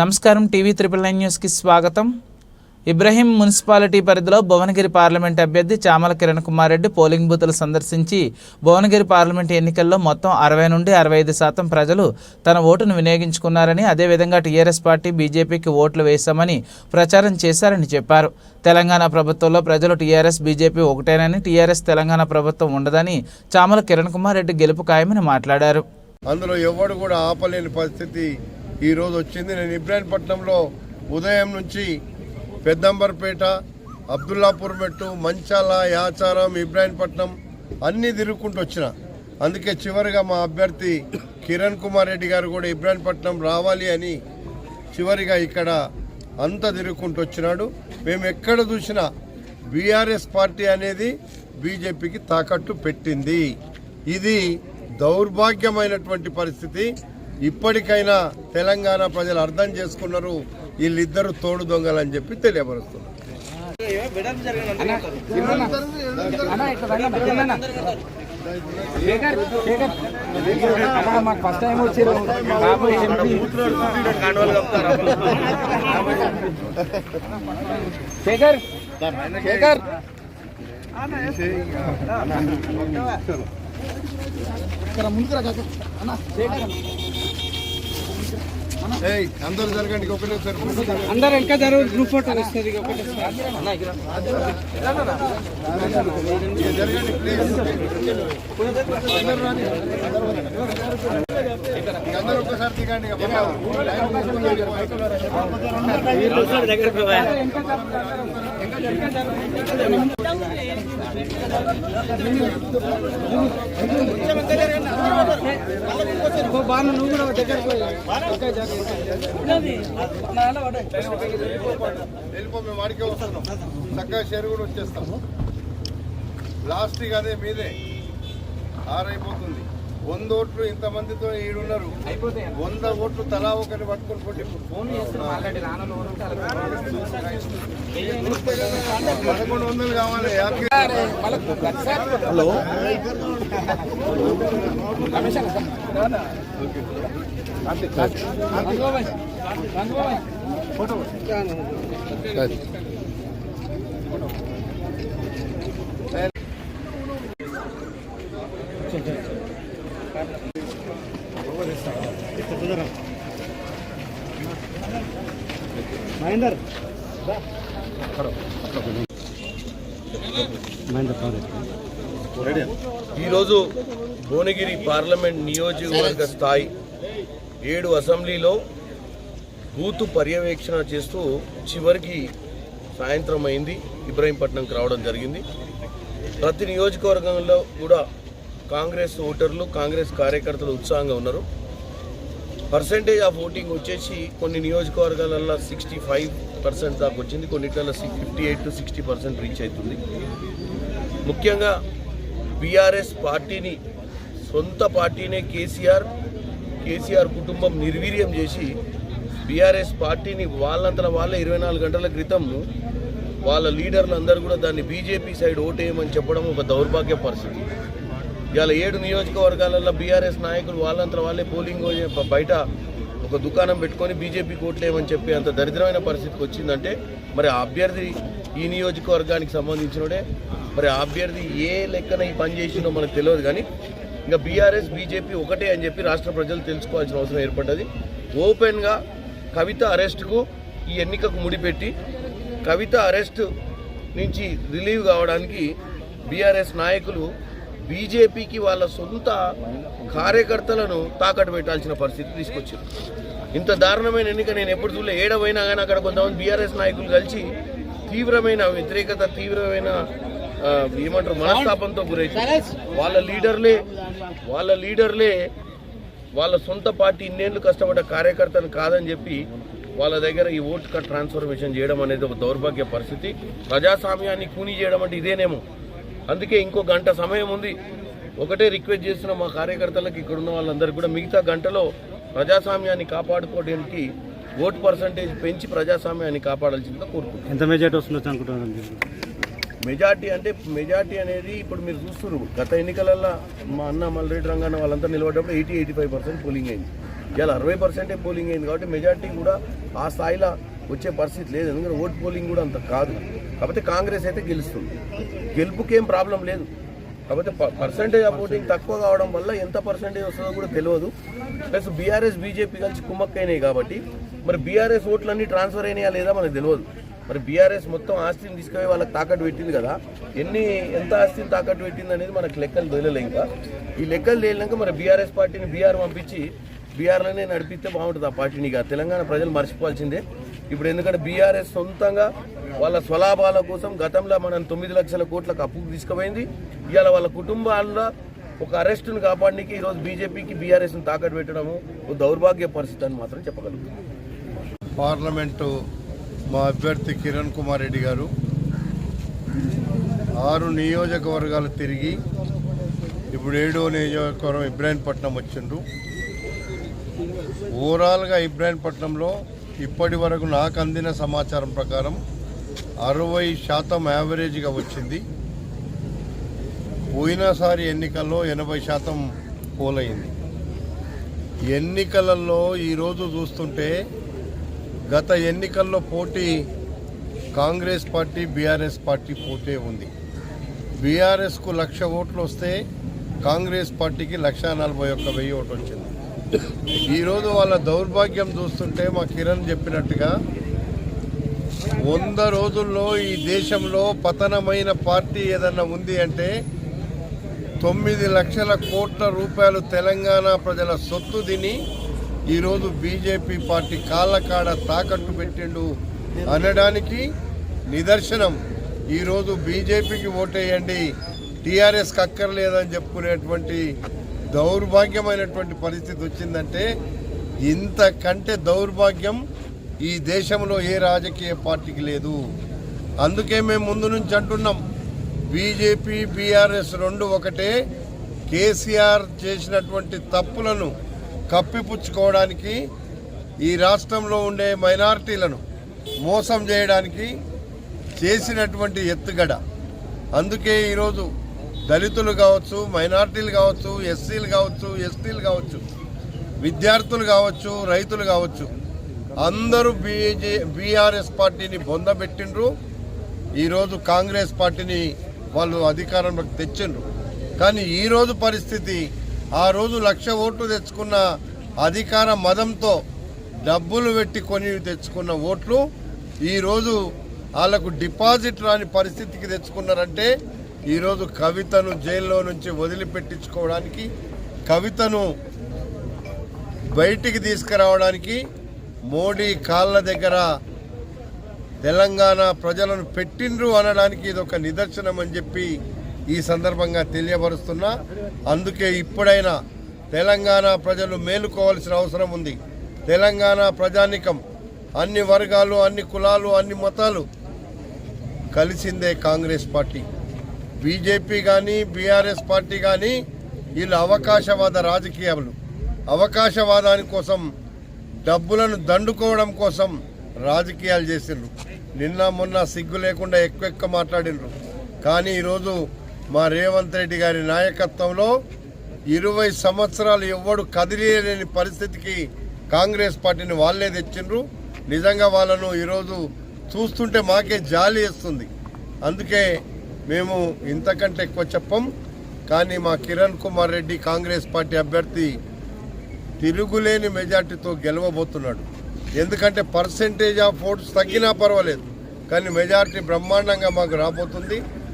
నమస్కారం TV triple nine న్యూస్కి స్వాగతం. ఇబ్రహీం మున్సిపాలిటీ పరిధిలో భువనగిరి పార్లమెంట్ అభ్యర్థి చామల కిరణ్ కుమార్ రెడ్డి పోలింగ్ బూతులు సందర్శించి భువనగిరి పార్లమెంట్ ఎన్నికల్లో మొత్తం అరవై నుండి అరవై ఐదు శాతం ప్రజలు తన ఓటును వినియోగించుకున్నారని అదేవిధంగా టీఆర్ఎస్ పార్టీ బీజేపీకి ఓట్లు వేశామని ప్రచారం చేశారని చెప్పారు. తెలంగాణ ప్రభుత్వంలో ప్రజలు టీఆర్ఎస్ బీజేపీ ఒకటేనని టీఆర్ఎస్ తెలంగాణ ప్రభుత్వం ఉండదని చామల కిరణ్ కుమార్ రెడ్డి గెలుపు ఖాయమని మాట్లాడారు. అందులో ఎవడు కూడా ఆపలేని పరిస్థితి ఈరోజు వచ్చింది. నేను ఇబ్రాహీంపట్నంలో ఉదయం నుంచి పెద్దంబర్పేట అబ్దుల్లాపూర్ మెట్టు మంచాల యాచారం ఇబ్రాహీంపట్నం అన్నీ తిరుగుకుంటూ వచ్చిన. అందుకే చివరిగా మా అభ్యర్థి కిరణ్ కుమార్ రెడ్డి గారు కూడా ఇబ్రాహీంపట్నం రావాలి అని చివరిగా ఇక్కడ అంతా తిరుగుకుంటూ వచ్చినాడు. మేము ఎక్కడ చూసినా బీఆర్ఎస్ పార్టీ అనేది బీజేపీకి తాకట్టు పెట్టింది. ఇది దౌర్భాగ్యమైనటువంటి పరిస్థితి. ఇప్పటికైనా తెలంగాణ ప్రజలు అర్థం చేసుకున్నారు వీళ్ళిద్దరు తోడు దొంగలని చెప్పి తెలియపరుస్తున్నారు. మాకు ఫస్ట్ టైం వచ్చారు శేఖర్ శేఖర్ ముందుకు అందరూ జరగండి ఒకటే సార్ అందరు ఇంకా జరుగు గ్రూప్ ఫోటో వస్తుంది ఒకటి జరగండి ప్లీజ్ అందరూ ఒక్కసారి దిగండి ఇక బాబా. నువ్వు కూడా వెళ్ళిపో మేము వాడికే వస్తున్నాం. చక్కగా షేర్ కూడా వచ్చేస్తాము లాస్ట్ అదే మీదే. ఆరైపోతుంది. వంద ఓట్లు ఇంతమందితో ఈడున్నారు వంద ఓట్లు తలా ఒకరిని పట్టుకొని కొట్టి పదకొండు వందలు కావాలి హలో మహేందర్. ఈరోజు భువనగిరి పార్లమెంట్ నియోజకవర్గ స్థాయి ఏడు అసెంబ్లీలో బూతు పర్యవేక్షణ చేస్తూ చివరికి సాయంత్రం అయింది. ఇబ్రాహీంపట్నంకి రావడం జరిగింది. ప్రతి నియోజకవర్గంలో కూడా కాంగ్రెస్ ఓటర్లు కాంగ్రెస్ కార్యకర్తలు ఉత్సాహంగా ఉన్నారు. పర్సంటేజ్ ఆఫ్ ఓటింగ్ వచ్చేసి కొన్ని నియోజకవర్గాలలో సిక్స్టీ ఫైవ్ పర్సెంట్ దాకా వచ్చింది కొన్నిట్లలో fifty eight to sixty percent reach అవుతుంది. ముఖ్యంగా బీఆర్ఎస్ పార్టీని సొంత పార్టీనే కేసీఆర్ కేసీఆర్ కుటుంబం నిర్వీర్యం చేసి బీఆర్ఎస్ పార్టీని వాళ్ళంతట వాళ్ళే ఇరవై నాలుగు గంటల క్రితం వాళ్ళ లీడర్లు అందరూ కూడా దాన్ని బీజేపీ సైడ్ ఓటేయమని చెప్పడం ఒక దౌర్భాగ్య పరిస్థితి. ఇవాళ ఏడు నియోజకవర్గాలలో బీఆర్ఎస్ నాయకులు వాళ్ళంతా వాళ్ళే పోలింగ్ బయట ఒక దుకాణం పెట్టుకొని బీజేపీ కోట్లేమని చెప్పి అంత దరిద్రమైన పరిస్థితికి వచ్చిందంటే మరి ఆ అభ్యర్థి ఈ నియోజకవర్గానికి సంబంధించినోడే మరి ఆ అభ్యర్థి ఏ లెక్కన ఈ పని చేసిందో మనకు తెలియదు కానీ ఇంకా బీఆర్ఎస్ బీజేపీ ఒకటే అని చెప్పి రాష్ట్ర ప్రజలు తెలుసుకోవాల్సిన అవసరం ఏర్పడ్డది. ఓపెన్గా కవిత అరెస్ట్కు ఈ ఎన్నికకు ముడిపెట్టి కవిత అరెస్ట్ నుంచి రిలీవ్ కావడానికి బీఆర్ఎస్ నాయకులు బీజేపీకి వాళ్ళ సొంత కార్యకర్తలను తాకట్టు పెట్టాల్సిన పరిస్థితి తీసుకొచ్చింది. ఇంత దారుణమైన ఎన్నిక నేను ఎప్పుడు చూడలే. ఏడవైనా కానీ అక్కడ కొంతమంది బీఆర్ఎస్ నాయకులు కలిసి తీవ్రమైన వ్యతిరేకత తీవ్రమైన ఏమంటారు మనస్తాపంతో గురైంది వాళ్ళ లీడర్లే వాళ్ళ లీడర్లే వాళ్ళ సొంత పార్టీ ఇన్నేళ్ళు కష్టపడ్డ కార్యకర్తను కాదని చెప్పి వాళ్ళ దగ్గర ఈ ఓట్ ట్రాన్స్ఫర్మేషన్ చేయడం అనేది ఒక దౌర్భాగ్య పరిస్థితి. ప్రజాస్వామ్యాన్ని కూనీ చేయడం అంటే ఇదేనేమో. అందుకే ఇంకో గంట సమయం ఉంది. ఒకటే రిక్వెస్ట్ చేస్తున్న మా కార్యకర్తలకు ఇక్కడ ఉన్న వాళ్ళందరికీ కూడా మిగతా గంటలో ప్రజాస్వామ్యాన్ని కాపాడుకోవడానికి ఓట్ పర్సంటేజ్ పెంచి ప్రజాస్వామ్యాన్ని కాపాడాల్సిందిగా కోరుకుంటున్నాను. ఎంత మెజార్టీ వస్తుందో అనుకుంటున్నాను మీరు మెజార్టీ అంటే మెజార్టీ అనేది ఇప్పుడు మీరు చూస్తున్నారు. గత ఎన్నికలలో మా అన్న మల్రెడ్డి రంగన్న వాళ్ళంతా నిలబడ్డప్పుడు eighty eighty five percent polling అయింది. ఇవాళ అరవై పర్సెంటే పోలింగ్ అయింది కాబట్టి మెజార్టీ కూడా ఆ స్థాయిలో వచ్చే పరిస్థితి లేదు. ఎందుకంటే ఓట్ పోలింగ్ కూడా అంత కాదు. కాబట్టి కాంగ్రెస్ అయితే గెలుస్తుంది. గెలుపుకేం ప్రాబ్లం లేదు. కాకపోతే పర్సంటేజ్ ఆఫ్ ఓటింగ్ తక్కువ కావడం వల్ల ఎంత పర్సంటేజ్ వస్తుందో కూడా తెలియదు. ప్లస్ బీఆర్ఎస్ బీజేపీ కలిసి కుమ్మక్కైనాయి కాబట్టి మరి బీఆర్ఎస్ ఓట్లన్నీ ట్రాన్స్ఫర్ అయినాయా లేదా మనకు తెలియదు. మరి బీఆర్ఎస్ మొత్తం ఆస్తిని తీసుకుపోయి వాళ్ళకి తాకట్టు పెట్టింది కదా ఎన్ని ఎంత ఆస్తిని తాకట్టు పెట్టింది అనేది మనకు లెక్కలు తెలియలే ఇంకా. ఈ లెక్కలు తెలియక మరి బీఆర్ఎస్ పార్టీని బీఆర్ పంపించి బీఆర్లోనే నడిపిస్తే బాగుంటుంది ఆ పార్టీని ఇక. తెలంగాణ ప్రజలు మర్చిపోవాల్సిందే. ఇప్పుడు ఎందుకంటే బీఆర్ఎస్ సొంతంగా వాళ్ళ స్వలాభాల కోసం గతంలో మనం తొమ్మిది లక్షల కోట్లకు అప్పుకు తీసుకుపోయింది. ఇవాళ వాళ్ళ కుటుంబాల్లో ఒక అరెస్టును కాపాడడానికి ఈరోజు బీజేపీకి బీఆర్ఎస్ని తాకట్టు పెట్టడము ఒక దౌర్భాగ్య పరిస్థితి అని మాత్రం చెప్పగలుగుతాం. పార్లమెంటు మా అభ్యర్థి కిరణ్ కుమార్ రెడ్డి గారు ఆరు నియోజకవర్గాలు తిరిగి ఇప్పుడు ఏడో నియోజకవర్గం ఇబ్రాహీంపట్నం వచ్చిండ్రు. ఓవరాల్గా ఇబ్రాహీంపట్నంలో ఇప్పటి వరకు నాకు అందిన సమాచారం ప్రకారం అరవై శాతం యావరేజ్గా వచ్చింది. పోయినసారి ఎన్నికల్లో ఎనభై శాతం పోలైంది. ఎన్నికలలో ఈరోజు చూస్తుంటే గత ఎన్నికల్లో పోటీ కాంగ్రెస్ పార్టీ బీఆర్ఎస్ పార్టీ పోటీ ఉంది. బీఆర్ఎస్కు లక్ష ఓట్లు వస్తే కాంగ్రెస్ పార్టీకి లక్ష నలభై ఒక్క వెయ్యి ఓటు వచ్చింది. ఈరోజు వాళ్ళ దౌర్భాగ్యం చూస్తుంటే మా కిరణ్ చెప్పినట్టుగా వంద రోజుల్లో ఈ దేశంలో పతనమైన పార్టీ ఏదన్నా ఉంది అంటే తొమ్మిది లక్షల కోట్ల రూపాయలు తెలంగాణ ప్రజల సొత్తు తిని ఈరోజు బీజేపీ పార్టీ కాళ్ళకాడ తాకట్టు పెట్టిండు అనడానికి నిదర్శనం. ఈరోజు బీజేపీకి ఓటేయండి టీఆర్ఎస్కి అక్కర్లేదని చెప్పుకునేటువంటి దౌర్భాగ్యమైనటువంటి పరిస్థితి వచ్చిందంటే ఇంతకంటే దౌర్భాగ్యం ఈ దేశంలో ఏ రాజకీయ పార్టీకి లేదు. అందుకే మేము ముందు నుంచి అంటున్నాం. బీజేపీ బీఆర్ఎస్ రెండు ఒకటే. కేసీఆర్ చేసినటువంటి తప్పులను కప్పిపుచ్చుకోవడానికి ఈ రాష్ట్రంలో ఉండే మైనారిటీలను మోసం చేయడానికి చేసినటువంటి ఎత్తుగడ. అందుకే ఈరోజు దళితులు కావచ్చు మైనార్టీలు కావచ్చు ఎస్సీలు కావచ్చు ఎస్టీలు కావచ్చు విద్యార్థులు కావచ్చు రైతులు కావచ్చు అందరూ బీజే బీఆర్ఎస్ పార్టీని బొందబెట్టిండ్రు. ఈరోజు కాంగ్రెస్ పార్టీని వాళ్ళు అధికారంలోకి తెచ్చిండ్రు. కానీ ఈరోజు పరిస్థితి ఆ రోజు లక్ష ఓట్లు తెచ్చుకున్న అధికార మదంతో డబ్బులు పెట్టి కొని తెచ్చుకున్న ఓట్లు ఈరోజు వాళ్ళకు డిపాజిట్ రాని పరిస్థితికి తెచ్చుకున్నారంటే ఈరోజు కవితను జైల్లో నుంచి వదిలిపెట్టించుకోవడానికి కవితను బయటికి తీసుకురావడానికి మోడీ కాళ్ళ దగ్గర తెలంగాణ ప్రజలను పెట్టిండ్రు అనడానికి ఇది ఒక నిదర్శనం అని చెప్పి ఈ సందర్భంగా తెలియపరుస్తున్నా. అందుకే ఇప్పుడైనా తెలంగాణ ప్రజలు మేలుకోవాల్సిన అవసరం ఉంది. తెలంగాణ ప్రజానికం అన్ని వర్గాలు అన్ని కులాలు అన్ని మతాలు కలిసిందే కాంగ్రెస్ పార్టీ. బీజేపీ కానీ బీఆర్ఎస్ పార్టీ కానీ వీళ్ళు అవకాశవాద రాజకీయాలు. అవకాశవాదాని కోసం డబ్బులను దండుకోవడం కోసం రాజకీయాలు చేసిండ్రు. నిన్న మొన్న సిగ్గు లేకుండా ఎక్కువ ఎక్కువ మాట్లాడిండ్రు. కానీ ఈరోజు మా రేవంత్ రెడ్డి గారి నాయకత్వంలో ఇరవై సంవత్సరాలు ఎవ్వడు కదిలేని పరిస్థితికి కాంగ్రెస్ పార్టీని వాళ్ళే తెచ్చిండ్రు. నిజంగా వాళ్ళను ఈరోజు చూస్తుంటే మాకే జాలి వేస్తుంది. అందుకే మేము ఇంతకంటే ఎక్కువ చెప్పం. కానీ మా కిరణ్ కుమార్ రెడ్డి కాంగ్రెస్ పార్టీ అభ్యర్థి తిరుగులేని మెజార్టీతో గెలవబోతున్నాడు. ఎందుకంటే పర్సెంటేజ్ ఆఫ్ ఓట్స్ తగ్గినా పర్వాలేదు. కానీ మెజార్టీ బ్రహ్మాండంగా మాకు రాబోతుంది.